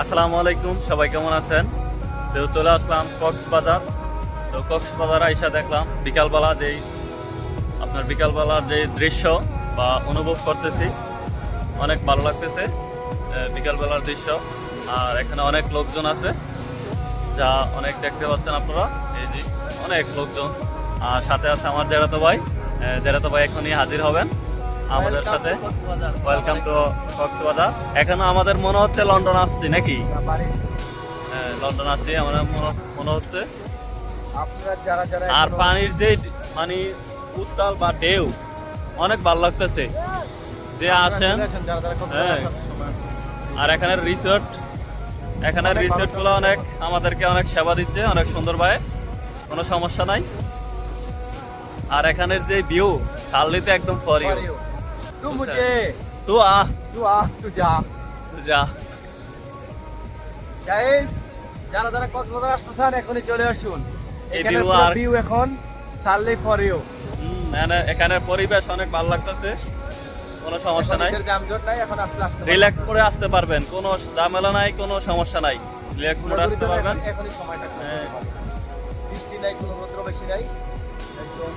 আসসালামু আলাইকুম সবাই কেমন আছেন? তো চলে আসলাম কক্সবাজার। তো কক্সবাজার আইসা দেখলাম বিকালবেলা যেই আপনার বিকালবেলার যে দৃশ্য বা অনুভব করতেছি, অনেক ভালো লাগতেছে বিকালবেলার দৃশ্য। আর এখানে অনেক লোকজন আছে, যা অনেক দেখতে পাচ্ছেন আপনারা, এই যে অনেক লোকজন। আর সাথে আছে আমার জেরাতো ভাই জেরাতো ভাই এখনই হাজির হবেন। আমাদের সাথে। Welcome to Cox's Bazar. এখানে আমাদের মনে হচ্ছে লন্ডন আসছি নাকি? হ্যাঁ, লন্ডন আসছি আমার মনে- হচ্ছে। আর পানির যে মানে উত্তাল বা ঢেউ অনেক ভালো লাগতেছে। যে আসেন। হ্যাঁ। আর এখানে রিসোর্ট এখানে অনেক ভালো রিসোর্টগুলো অনেক আমাদেরকে অনেক সেবা দিচ্ছে অনেক সুন্দর ভাই কোনো সমস্যা নাই। আর এখানের যে ভিউ সাললিতে একদম ফর you. তু মুঝে তো আহ তু আ তু যা যা গাইস যারা যারা কক্সবাজার আসতে চান এখনই চলে আসুন। এখানে ভিউ এখন ছাড়লে ফর ইউ হুম, এখানে পরিবেশ অনেক ভালো লাগতেছে। কোনো সমস্যা নাই। জামজট নাই এখন আসলে আসতে। রিল্যাক্স করে আসতে পারবেন। কোনো ঝামেলা নাই কোনো সমস্যা নাই। রিল্যাক্স করে আসতে পারবেন। এখন- এখনই সময়টা হ্যাঁ। বৃষ্টি নাই কোনো রৌদ্র বেশি নাই। একদম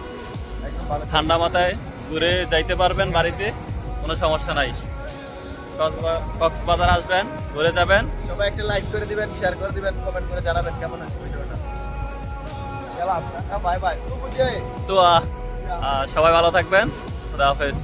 ঠান্ডা মাথায়। ঘুরে যাইতে পারবেন বাড়িতে কোনো সমস্যা নাই। কক্সবা- কক্সবাজার আসবেন ঘুরে যাবেন। সবাই একটা লাইক করে দিবেন শেয়ার করে দিবেন কমেন্ট করে জানাবেন কেমন আছে ভিডিওটা। বাই বাই তো আহ, আহ, সবাই ভালো থাকবেন। খুদা হাফেজ।